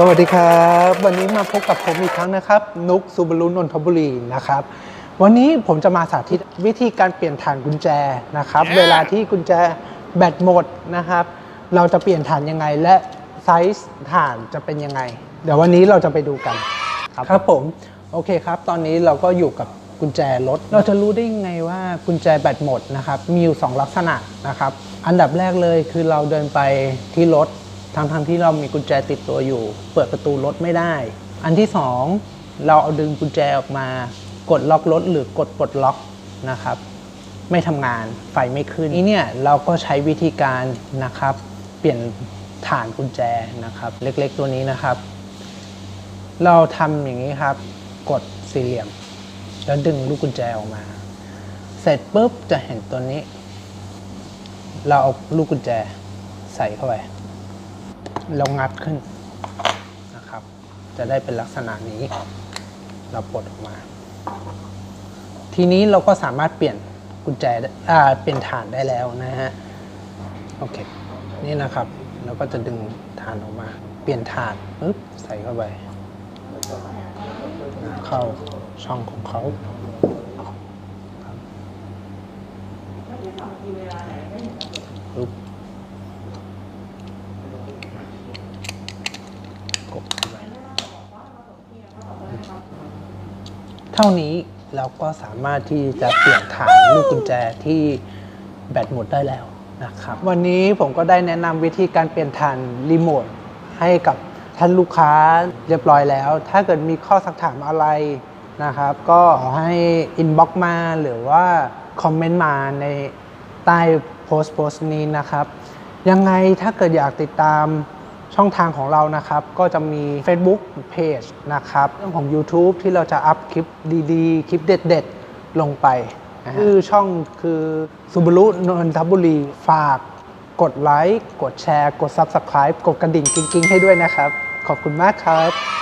สวัสดีครับ วันนี้มาพบกับผมอีกครั้งนะครับ นุกซูบารุนนทบุรีนะครับ วันนี้ผมจะมาสาธิตวิธีการเปลี่ยนฐานกุญแจนะครับ เวลาที่กุญแจแบตหมดนะครับ เราจะเปลี่ยนฐานยังไงและไซส์ฐานจะเป็นยังไง เดี๋ยววันนี้เราจะไปดูกันครับผมโอเคครับ ตอนนี้เราก็อยู่กับกุญแจรถ เราจะรู้ได้ยังไงว่ากุญแจแบตหมดนะครับ มีอยู่สองลักษณะนะครับ อันดับแรกเลยคือเราเดินไปที่รถ ทั้งทงๆที่เรามีกุญแจติดตัวอยู่ เปิดประตูรถไม่ได้ อันที่สองเราเอาดึงกุญแจออกมา กดล็อกรถหรือกดปลดล็อกนะครับ ไม่ทำงานไฟไม่ขึ้นนี่เนี่ยเราก็ใช้วิธีการนะครับ เปลี่ยนฐานกุญแจนะครับ เล็กๆตัวนี้นะครับ เราทำอย่างนี้ครับ กดสี่เหลี่ยม แล้วดึงลูกกุญแจออกมา เสร็จปุ๊บจะเห็นตัวนี้ เราเอาลูกกุญแจใส่เข้าไป แล้วงัดขึ้นนะครับ จะได้เป็นลักษณะนี้ เราปลดออกมา ทีนี้เราก็สามารถเปลี่ยนกุญแจอ่าเปลี่ยนฐานได้แล้วนะฮะโอเคนี่นะครับเราก็จะดึงฐานออกมา เปลี่ยนฐานปึ๊บใส่เข้าไปเข้าช่องของเขาปึ๊บ กดเข้าไป เท่านี้เราก็สามารถที่จะเปลี่ยนฐานลูกกุญแจที่แบตหมดได้แล้วนะครับวันนี้ผมก็ได้แนะนำวิธีการเปลี่ยนฐานรีโมทให้กับท่านลูกค้าเรียบร้อยแล้ว ถ้าเกิดมีข้อสักถามอะไรนะครับ ก็ให้อินบ็อกมาหรือว่าคอมเมนต์มาในใต้โพสต์โพสต์นี้นะครับ ยังไงถ้าเกิดอยากติดตาม ช่องทางของเรานะครับ ก็จะมี Facebook Page นะครับ เรื่องของ YouTube ที่เราจะอัพคลิปดีๆ คลิปเด็ดๆ ลงไปนะฮะชื่อช่องคือสุบ r รุนนทบุรีฝากกดไลค์ กดแชร์ กด Subscribe กดกระดิ่งกิ๊งๆ ให้ด้วยนะครับ ขอบคุณมากครับ